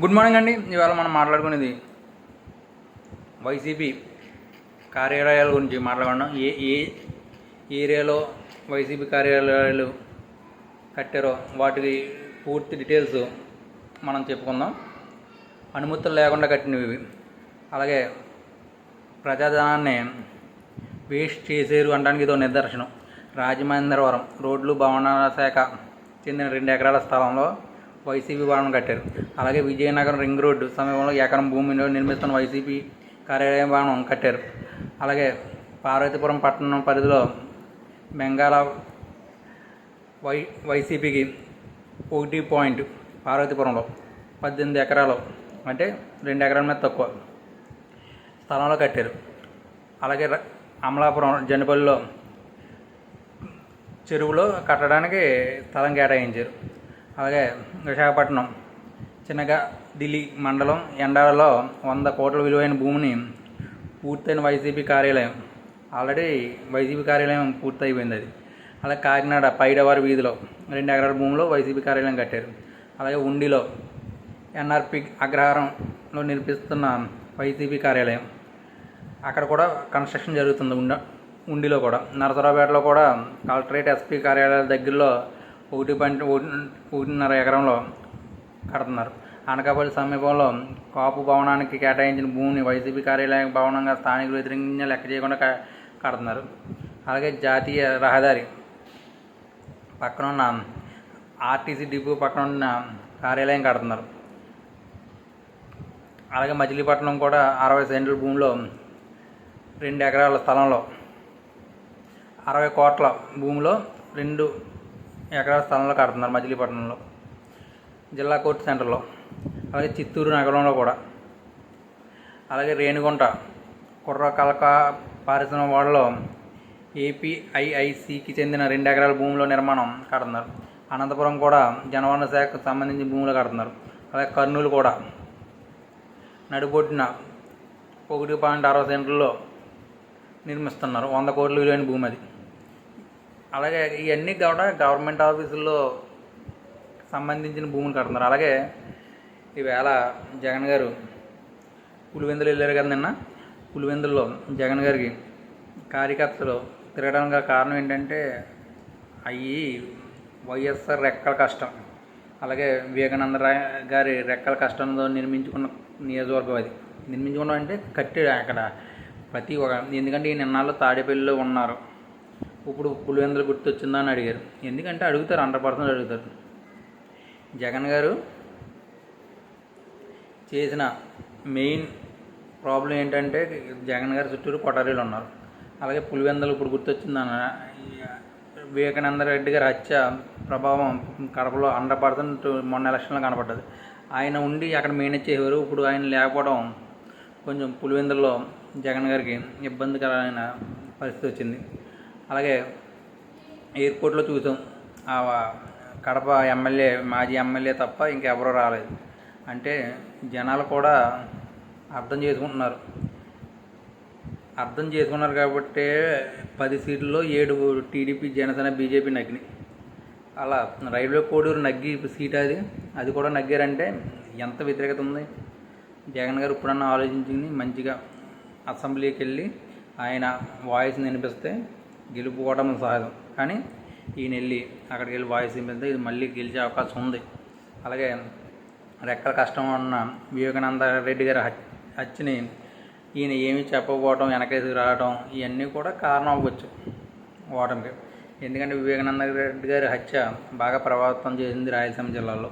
Good morning అండి. ఇవాళ మనం మాట్లాడుకునేది వైసీపీ కార్యాలయాల గురించి మాట్లాడుకున్నాం ఏ ఏ ఏరియాలో వైసీపీ కార్యాలయాలు కట్టారో వాటికి పూర్తి డీటెయిల్స్ మనం చెప్పుకుందాం. అనుమతులు లేకుండా కట్టినవి అలాగే ప్రజాధనాన్ని వేస్ట్ చేసేరు అనడానికి ఇదో నిదర్శనం. రాజమహేంద్రవరం రోడ్లు భవనాల శాఖ చెందిన రెండు ఎకరాల స్థలంలో వైసీపీ భవనం కట్టారు. అలాగే విజయనగరం రింగ్ రోడ్డు సమీపంలో ఎకరం భూమిలో నిర్మిస్తున్న వైసీపీ కార్యాలయం భవనం కట్టారు. అలాగే పార్వతీపురం పట్టణం పరిధిలో బెంగాల వై వైసీపీకి ఒకటి పాయింట్ పార్వతీపురంలో పద్దెనిమిది ఎకరాలు అంటే రెండు ఎకరాల మీద తక్కువ స్థలంలో కట్టారు. అలాగే ర- అమలాపురం జనపల్లిలో చెరువులో కట్టడానికి స్థలం కేటాయించారు. అలాగే విశాఖపట్నం చిన్నగా ఢిల్లీ మండలం ఎండాలలో వంద కోట్ల విలువైన భూమిని పూర్తయిన వైసీపీ కార్యాలయం. ఆల్రెడీ వైసీపీ కార్యాలయం పూర్తయిపోయింది అది. అలాగే కాకినాడ పైడవారి వీధిలో రెండు ఎకరాల భూమిలో వైసీపీ కార్యాలయం కట్టారు. అలాగే ఉండిలో ఎన్ఆర్పి అగ్రహారంలో నిర్మిస్తున్న వైసీపీ కార్యాలయం. అక్కడ కూడా కన్స్ట్రక్షన్ జరుగుతుంది ఉండ ఉండిలో కూడా. నరసరావుపేటలో కూడా కలెక్టరేట్ ఎస్పీ కార్యాలయాల దగ్గరలో ఒకటి పంట ఒకటిన్నర ఎకరంలో కడుతున్నారు. అనకాపల్లి సమీపంలో కాపు భవనానికి కేటాయించిన భూమిని వైసీపీ కార్యాలయం భవనంగా స్థానికులు వ్యతిరేకంగా లెక్క చేయకుండా కడుతున్నారు. అలాగే జాతీయ రహదారి పక్కన ఉన్న ఆర్టీసీ డిపో పక్కన ఉన్న కార్యాలయం కడుతున్నారు. అలాగే మచిలీపట్నం కూడా అరవై సెంట్ల భూమిలో రెండు ఎకరాల స్థలంలో అరవై కోట్ల భూమిలో రెండు ఎకరాల స్థలంలో కడుతున్నారు? మచిలీపట్నంలో. జిల్లా కోర్టు సెంటర్లో. అలాగే చిత్తూరు నగరంలో కూడా. అలాగే రేణిగుంట కుర్ర కలక పారిశ్రమ వాడలో ఏపీఐఐసికి చెందిన రెండు ఎకరాల భూమిలో నిర్మాణం కడుతున్నారు. అనంతపురం కూడా జనవరణ శాఖకు సంబంధించిన భూములు కడుతున్నారు. అలాగే కర్నూలు కూడా. నడిపొట్టిన ఒకటి పాయింట్ అరవై సెంటర్లో నిర్మిస్తున్నారు. వంద కోట్ల విలువైన భూమి అది. అలాగే ఇవన్నీ కూడా గవర్నమెంట్ ఆఫీసుల్లో సంబంధించిన భూములు కడుతున్నారు. అలాగే ఈవేళ జగన్ గారు పులివెందులు వెళ్ళారు కదా నిన్న. పులివెందుల్లో జగన్ గారికి కార్యకర్తలు తిరగడానికి కారణం ఏంటంటే అవి వైఎస్ఆర్ రెక్కల కష్టం. అలాగే వివేకానంద రాయ గారి రెక్కల కష్టంతో నిర్మించుకున్న నియోజకవర్గం అది. నిర్మించుకున్నాం అంటే కట్టాడు అక్కడ ప్రతి ఒక ఎందుకంటే ఈ నిన్నాళ్ళు తాడేపల్లిలో ఉన్నారు. ఇప్పుడు పులివెందులు గుర్తొచ్చిందా అని అడిగారు. ఎందుకంటే అడుగుతారు హండ్రెడ్ పర్సెంట్ అడుగుతారు. జగన్ గారు చేసిన మెయిన్ ప్రాబ్లం ఏంటంటే జగన్ గారి చుట్టూరు కొటారీలు ఉన్నారు. అలాగే పులివెందులు ఇప్పుడు గుర్తొచ్చిందన్న వివేకానంద రెడ్డి గారి హత్య ప్రభావం కడపలో హండ్రెడ్ పర్సెంట్ మొన్న ఎలక్షన్లో కనపడ్డది. ఆయన ఉండి అక్కడ మేనేజ్ చేసేవారు. ఇప్పుడు ఆయన లేకపోవడం కొంచెం పులివెందుల్లో జగన్ గారికి ఇబ్బందికరమైన పరిస్థితి వచ్చింది. అలాగే ఎయిర్పోర్ట్లో చూసాం. ఆ కడప ఎమ్మెల్యే మాజీ ఎమ్మెల్యే తప్ప ఇంకెవరూ రాలేదు. అంటే జనాలు కూడా అర్థం చేసుకుంటున్నారు. అర్థం చేసుకున్నారు కాబట్టి పది సీట్లలో ఏడు టీడీపీ జనసేన బీజేపీ నగ్గినాయి. అలా రైల్వే కోడూరు నగ్గి సీట్ అది. అది కూడా నగ్గారంటే ఎంత వ్యతిరేకత ఉంది? జగన్ గారు ఇప్పుడన్నా ఆలోచించింది మంచిగా అసెంబ్లీకి వెళ్ళి ఆయన వాయిస్ని వినిపిస్తే గెలుపుకోవడం సహజం. కానీ ఈయన వెళ్ళి అక్కడికి వెళ్ళి వాయిస్ వినిపిస్తే ఇది మళ్ళీ గెలిచే అవకాశం ఉంది. అలాగే రెక్కల కష్టం ఉన్న వివేకానంద రెడ్డి గారి హత్యని ఈయన ఏమీ చెప్పకపోవడం వెనకేసి రావడం ఇవన్నీ కూడా కారణం అవ్వచ్చు ఓటమికి. ఎందుకంటే వివేకానంద రెడ్డి గారి హత్య బాగా ప్రభావితం చేసింది రాయలసీమ జిల్లాలో.